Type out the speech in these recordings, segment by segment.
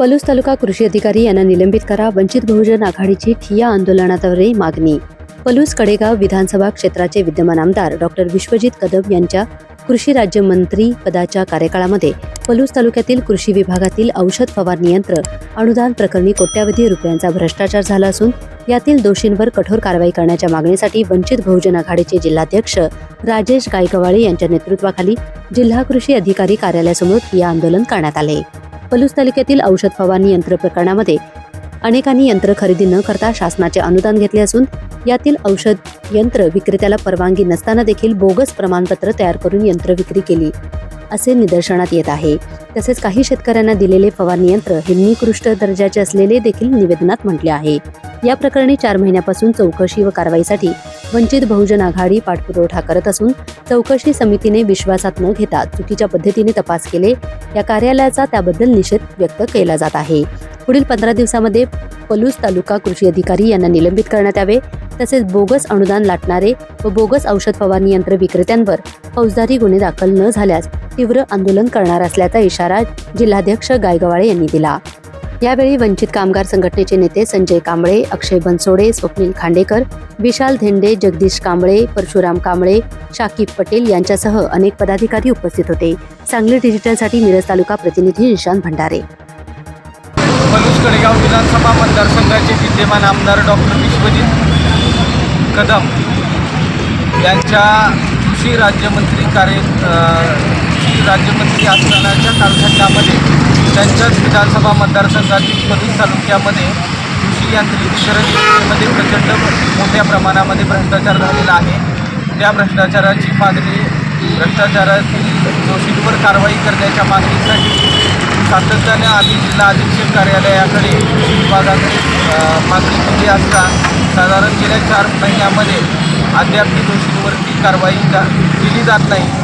पलूस तालुका कृषी अधिकारी यांना निलंबित करा. वंचित बहुजन आघाडीची ठिया आंदोलनाद्वारे मागणी. पलूस कडेगाव विधानसभा क्षेत्राचे विद्यमान आमदार डॉक्टर विश्वजित कदम यांच्या कृषी राज्यमंत्री पदाच्या कार्यकाळामध्ये पलूस तालुक्यातील कृषी विभागातील औषध फवारणी यंत्र अनुदान प्रकरणी कोट्यावधी रुपयांचा भ्रष्टाचार झाला असून यातील दोषींवर कठोर कारवाई करण्याच्या मागणीसाठी वंचित बहुजन आघाडीचे जिल्हाध्यक्ष राजेश गायकवाळे यांच्या नेतृत्वाखाली जिल्हा कृषी अधिकारी कार्यालयासमोर या आंदोलन करण्यात आले. पलूस तालुक्यातील औषध फवारणी यंत्र प्रकरणामध्ये अनेकांनी यंत्र खरेदी न करता शासनाचे अनुदान घेतले असून यातील औषध यंत्र विक्रेत्याला परवानगी नसताना देखील बोगस प्रमाणपत्र तयार करून यंत्र विक्री केली असे निदर्शनात येत आहे. तसेच काही शेतकऱ्यांना दिलेले फवारणी यंत्र हे निकृष्ट दर्जाचे असलेले देखील निवेदनात म्हटले आहे. या प्रकरणी चार महिन्यापासून चौकशी व कारवाईसाठी वंचित बहुजन आघाडी पाठपुरवठा करत असून चौकशी समितीने विश्वासात न घेता चुकीच्या पद्धतीने तपास केले. या कार्यालयाचा त्याबद्दल निषेध व्यक्त केला जात आहे. पुढील पंधरा दिवसामध्ये पलूस तालुका कृषी अधिकारी यांना निलंबित करण्यात यावे. तसेच बोगस अनुदान लाटणारे व बोगस औषध फवारणी यंत्र विक्रेत्यांवर फौजदारी गुन्हे दाखल न झाल्यास तीव्र आंदोलन करणार असल्याचा इशारा जिल्हाध्यक्ष गायगवाळे यांनी दिला. यावेळी वंचित कामगार संघटनेचे नेते संजय कांबळे अक्षय बनसोडे स्वप्नील खांडेकर विशाल धेंडे जगदीश कांबळे परशुराम कांबळे शाकिब पटेल यांच्यासह अनेक पदाधिकारी उपस्थित होते. सांगली डिजिटलसाठी मिरज तालुका प्रतिनिधी निशांत भंडारे. पलूस कडेगाव विधानसभा मतदारसंघाचे विद्यमान आमदार डॉक्टर विश्वजित कदम यांच्या कृषी राज्यमंत्री कार्य माजी राज्यमंत्री असतानाच्या कालखंडामध्ये त्यांच्याच विधानसभा मतदारसंघातील पलूस तालुक्यामध्ये कृषी यांत्रिकीकरण योजनेमध्ये प्रचंड मोठ्या प्रमाणामध्ये भ्रष्टाचार झालेला आहे. त्या भ्रष्टाचाराची मागणी भ्रष्टाचारातील दोषींवर कारवाई करण्याच्या मागणीसाठी सातत्याने आम्ही जिल्हा अधीक्षक कार्यालयाकडे कृषी विभागाकडे मागणी केली असता साधारण गेल्या चार महिन्यामध्ये अद्याप ती दोषींवरती कारवाई का केली जात नाही.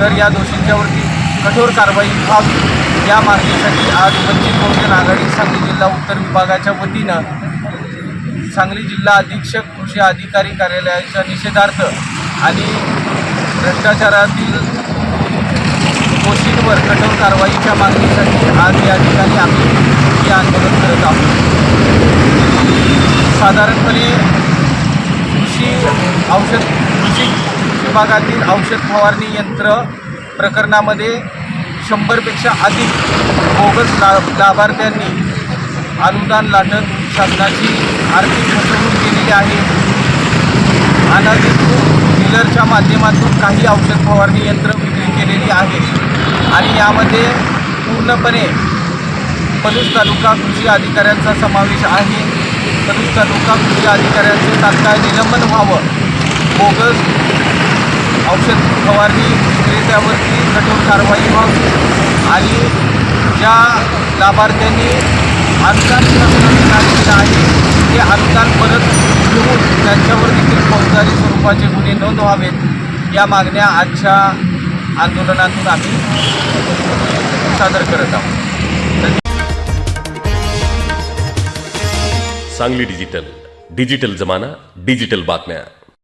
तर या दोषींच्यावरती कठोर कारवाई व्हावी. या मागणीसाठी आज वंचित बहुजन आघाडी सांगली जिल्हा उत्तर विभागाच्या वतीनं सांगली जिल्हा अधीक्षक कृषी अधिकारी कार्यालयाच्या निषेधार्थ आणि भ्रष्टाचारातील दोषींवर कठोर कारवाईच्या मागणीसाठी आज या ठिकाणी आम्ही हे आंदोलन करत आहोत. साधारणपणे कृषी औषध विभागातील औषध फवारणी यंत्र प्रकरणामध्ये शंभरपेक्षा अधिक बोगस ला लाभार्थ्यांनी अनुदान लाटत शासनाची आर्थिक फसवणूक केलेली आहे. अनधिकृत डीलरच्या माध्यमातून काही औषध फवारणी यंत्र विक्री केलेली आहे आणि यामध्ये पूर्णपणे पलूस तालुका कृषी अधिकाऱ्यांचा समावेश आहे. पलूस तालुका कृषी अधिकाऱ्यांचे तात्काळ निलंबन व्हावं. बोगस औषध फवारणी विक्रेत्यावरती कठोर कारवाई व्हावी. आणि ज्या लाभार्थ्यांनी अनुदान शासनाने आहे ते अनुदान परत घेऊन त्यांच्यावर देखील फौजदारी स्वरूपाचे गुन्हे नोंद व्हावेत या मागण्या आजच्या आंदोलनातून आम्ही सादर करत आहोत. सांगली डिजिटल. डिजिटल जमाना डिजिटल बातम्या.